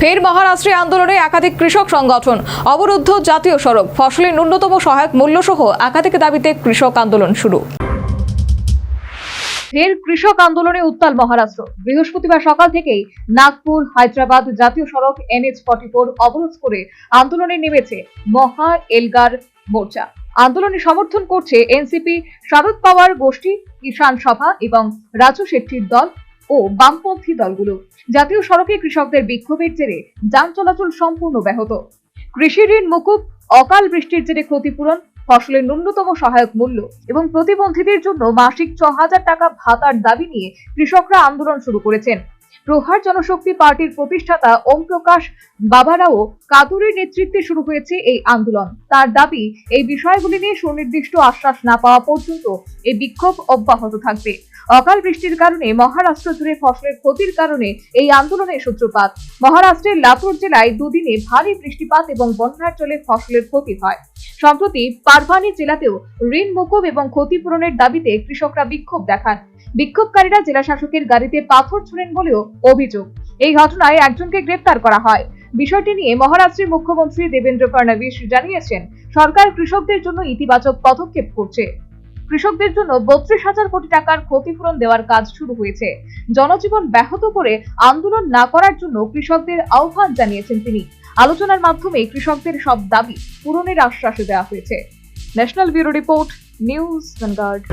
ফের মহারাষ্ট্রে আন্দোলনে একাধিক কৃষক সংগঠন, অবরুদ্ধ জাতীয় সড়ক, ফসলের ন্যূনতম সহায়ক মূল্য সহ একাধিক দাবিতে কৃষক আন্দোলন শুরু। ফের কৃষক আন্দোলনে উত্তাল মহারাষ্ট্র। বৃহস্পতিবার সকাল থেকেই নাগপুর, হায়দ্রাবাদ জাতীয় সড়ক এনএচ ফর্টি ফোর অবরোধ করে আন্দোলনে নেমেছে মহা এলগার মোর্চা। আন্দোলনে সমর্থন করছে এনসিপি, শারদ পাওয়ার গোষ্ঠী, কিষাণ সভা এবং রাজু শেট্টির দল। ও বামপন্থী দলগুলো। জাতীয় সড়কে কৃষকদের বিক্ষোভের জেরে যান চলাচল সম্পূর্ণ ব্যাহত। কৃষি ঋণ মুকুব, অকাল বৃষ্টির জেরে ক্ষতিপূরণ, ফসলের ন্যূনতম সহায়ক মূল্য এবং প্রতিবন্ধীদের জন্য মাসিক ছ টাকা ভাতার দাবি নিয়ে কৃষকরা আন্দোলন শুরু করেছেন। প্রহার জনশক্তি পার্টির প্রতিষ্ঠাতা ওম প্রকাশ বাবারাও কাদুরির নেতৃত্বে শুরু হয়েছে এই আন্দোলন। তার দাবি, এই বিষয়গুলি নিয়ে সুনির্দিষ্ট আশ্বাস না পাওয়া পর্যন্ত এই বিক্ষোভ অব্যাহত থাকবে। অকাল বৃষ্টির কারণে মহারাষ্ট্র জুড়ে ফসলের ক্ষতির কারণে এই আন্দোলনের সূত্রপাত। মহারাষ্ট্রের লাতুর জেলায় দুদিনে ভারী বৃষ্টিপাত এবং বন্যার জলে ফসলের ক্ষতি হয়। সম্প্রতি পারভানি জেলাতেও ঋণ মুকুব এবং ক্ষতিপূরণের দাবিতে কৃষকরা বিক্ষোভ দেখান। বিক্ষোভকারীরা জেলা শাসকের গাড়িতে পাথর ছুঁড়েন বলেও অভিযোগ। এই ঘটনায় একজনকে গ্রেপ্তার করা হয়। বিষয়টি নিয়ে মহারাষ্ট্রের মুখ্যমন্ত্রী দেবেন্দ্র ফডণবীস জানিয়েছেন, সরকার কৃষকদের জন্য ইতিবাচক পদক্ষেপ করছে। কৃষকদের জন্য বত্রিশ হাজার কোটি টাকার ক্ষতিপূরণ দেওয়ার কাজ শুরু হয়েছে। জনজীবন ব্যাহত করে আন্দোলন না করার জন্য কৃষকদের আহ্বান জানিয়েছেন তিনি। আলোচনার মাধ্যমে কৃষকদের সব দাবি পূরণের আশ্বাস দেওয়া হয়েছে। National bureau report, news, vanguard.